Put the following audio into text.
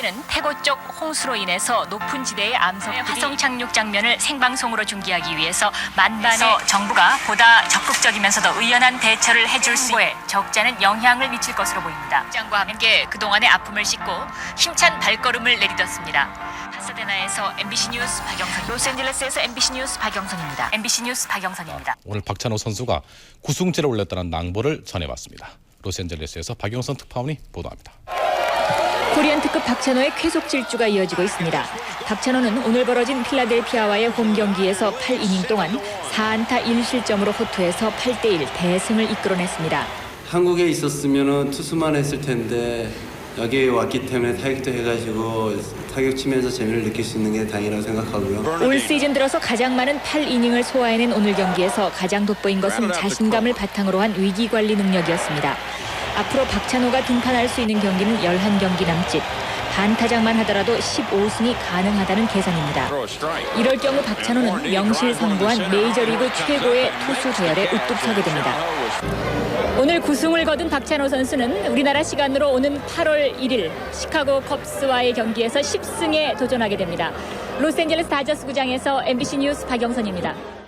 번째는 태고 쪽 홍수로 인해서 높은 지대의 암석 화성 착륙 장면을 생방송으로 중계하기 위해서 만반의 정부가 보다 적극적이면서도 의연한 대처를 해줄 수 있는 적자는 영향을 미칠 것으로 보입니다. 장과 함께 그동안의 아픔을 씻고 힘찬 발걸음을 내딛었습니다. 파사데나에서 MBC 뉴스 박영선, 로스앤젤레스에서 MBC 뉴스 박영선입니다. MBC 뉴스 박영선입니다. 오늘 박찬호 선수가 구승제를 올렸다는 낭보를 전해왔습니다. 로스앤젤레스에서 박영선 특파원이 보도합니다. 코리안 특급 박찬호의 쾌속 질주가 이어지고 있습니다. 박찬호는 오늘 벌어진 필라델피아와의 홈 경기에서 8이닝 동안 4안타 1실점으로 호투해서 8대1 대승을 이끌어냈습니다. 한국에 있었으면 투수만 했을 텐데 여기 왔기 때문에 타격도 해가지고 타격 치면서 재미를 느낄 수 있는 게 다행이라고 생각하고요. 올 시즌 들어서 가장 많은 8이닝을 소화해낸 오늘 경기에서 가장 돋보인 것은 자신감을 바탕으로 한 위기 관리 능력이었습니다. 앞으로 박찬호가 등판할 수 있는 경기는 11경기 남짓. 반타작만 하더라도 15승이 가능하다는 계산입니다. 이럴 경우 박찬호는 명실상부한 메이저리그 최고의 투수 대열에 우뚝 서게 됩니다. 오늘 9승을 거둔 박찬호 선수는 우리나라 시간으로 오는 8월 1일 시카고 컵스와의 경기에서 10승에 도전하게 됩니다. 로스앤젤레스 다저스 구장에서 MBC 뉴스 박영선입니다.